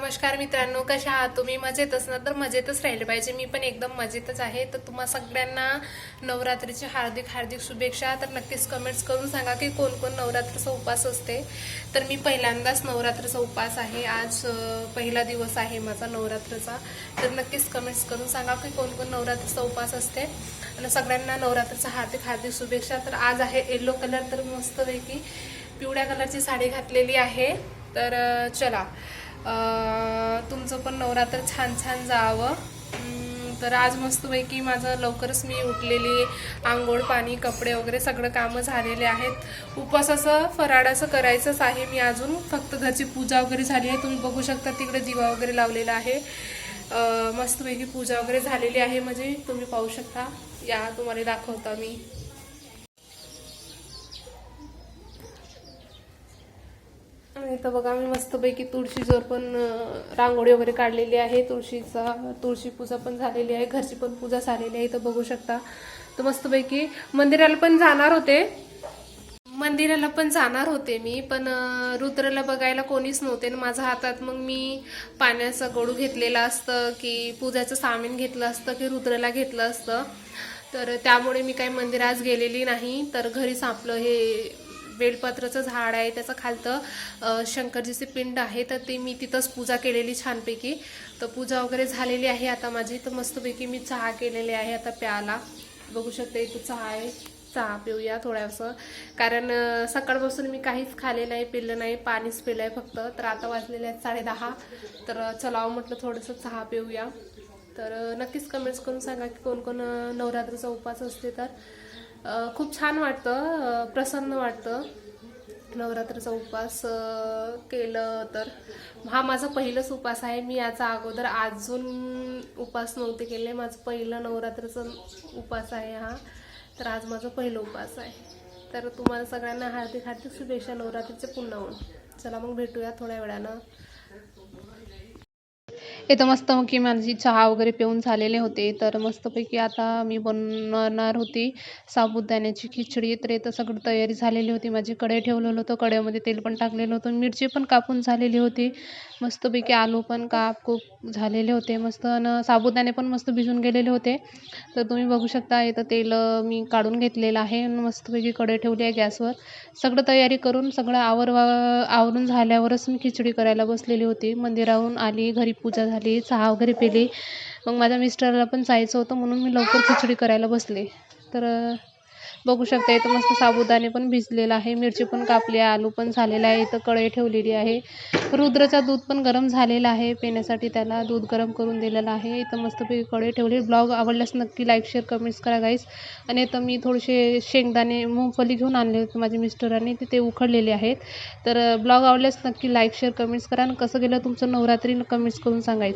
नमस्कार मित्रांनो कशा आहात? तुम्ही मजेतच असणार तर मजेतच राहिले पाहिजे. मी पण एकदम मजेतच आहे. तर तुम्हा सगळ्यांना नवरात्रीची हार्दिक हार्दिक शुभेच्छा. तर नक्कीच कमेंट्स करून सांगा की कोण कोण नवरात्रीचा उपवास असते. तर मी पहिल्यांदाच नवरात्रीचा उपवास आहे. आज पहिला दिवस आहे माझा नवरात्रीचा. तर नक्कीच कमेंट्स करून सांगा की कोण कोण नवरात्रीचा उपवास असते. आणि सगळ्यांना नवरात्रीचा हार्दिक हार्दिक शुभेच्छा. तर आज आहे येलो कलर तर मस्तपैकी पिवळ्या कलरची साडी घातलेली आहे. तर चला. तुमचं पण नवरात्र छान छान जावं. तर आज मस्तपैकी माझं लवकरच मी उठलेली आंघोळ पाणी कपडे वगैरे सगळं कामं झालेले आहेत. उपवासाचं फराळाचं करायचंच आहे मी अजून. फक्त घरची पूजा वगैरे झाली आहे. तुम्ही बघू शकता तिकडे दिवा वगैरे लावलेला आहे. मस्तपैकी पूजा वगैरे झालेली आहे. म्हणजे तुम्ही पाहू शकता. या तुम्हाला दाखवता मी. इथं बघा मी मस्तपैकी तुळशीजवळ पण रांगोळी वगैरे काढलेली आहे. तुळशीचा तुळशी पूजा पण झालेली आहे. घरची पण पूजा झालेली आहे. इथं बघू शकता. तर मस्तपैकी मंदिराला पण जाणार होते. मंदिराला पण जाणार होते मी पण रुद्रला बघायला कोणीच नव्हते. आणि माझ्या हातात मग मी पाण्याचं गडू घेतलेलं असतं की पूजाचं सामान घेतलं असतं की रुद्रला घेतलं असतं. तर त्यामुळे मी काही मंदिरात गेलेली नाही. तर घरीच आपलं हे बेलपत्राचं झाड आहे त्याचं खालतं शंकरजीचे पिंड आहे तर ते मी तिथंच पूजा केलेली छानपैकी. तर पूजा वगैरे झालेली आहे आता माझी तर मस्तपैकी मी चहा केलेले आहे आता प्याला बघू शकते इथं चहा आहे चहा पिऊया थोड्यासं कारण सकाळपासून मी काहीच खाले नाही पिलं नाही पाणीच पिलं आहे फक्त. तर आता वाजलेले आहेत साडेदहा तर चलावं हो म्हटलं थोडंसं चहा पिऊया. तर नक्कीच कमेंट्स करून सांगा की कोण कोण नवरात्रीचा उपवास असते तर. खूप छान वाटतं प्रसन्न वाटतं. नवरात्रीचा उपवास केलं तर. हा माझा पहिलाच उपवास आहे. मी याचा अगोदर अजून उपवास नव्हते केले. माझं पहिलं नवरात्रीचा उपवास आहे हा. तर आज माझा पहिला उपवास आहे. तर तुम्हाला सगळ्यांना हार्दिक हार्दिक शुभेच्छा. नवरात्रीचे पुन्हा होऊन. चला मग भेटूया थोड्या वेळानं. इथं मस्त की माझी चहा वगैरे पिऊन झालेले होते. तर मस्तपैकी आता मी बनवणार होती. साबुदाण्याची खिचडी तर इथं सगळं तयारी झालेली होती. माझी कढई ठेवलेलं होतं. कढईमध्ये तेल पण टाकलेलं होतं. मिरची पण कापून झालेली होती. मस्तपैकी आलू पण काप खूप झालेले होते. मस्त न साबुदाणे पण मस्त भिजून गेलेले होते. तर तुम्ही बघू शकता इथं तेल मी काढून घेतलेलं आहे. आणि मस्तपैकी कढई ठेवली आहे गॅसवर. सगळं तयारी करून सगळं आवर आवरून झाल्यावरच मी खिचडी करायला बसलेली होती. मंदिराहून आली घरी पूजा झाली. झाली चहा वगैरे पिली. मग माझ्या मिस्टरला पण जायचं होतं म्हणून मी लवकर खिचडी करायला बसले. तर बघू शकता इथं मस्त साबुदाणे पण भिजलेलं आहे. मिरची पण कापली आहे आलू पण झालेला आहे इथं कढई ठेवलेली आहे. रुद्रचा दूध पण गरम झालेला आहे पिण्यासाठी त्याला दूध गरम करून दिलेलं आहे. इथं मस्तपैकी कढई ठेवली ब्लॉग आवडल्यास नक्की लाईक शेअर कमेंट्स करा गाईस आणि इथं मी थोडेसे शेंगदाणे मुंगफली घेऊन आणले होते माझ्या मिस्टरांनी तिथे ते उखडलेले आहेत. तर ब्लॉग आवडल्यास नक्की लाईक शेअर कमेंट्स करा. आणि कसं गेलं तुमचं नवरात्री कमेंट्स करून सांगायचं.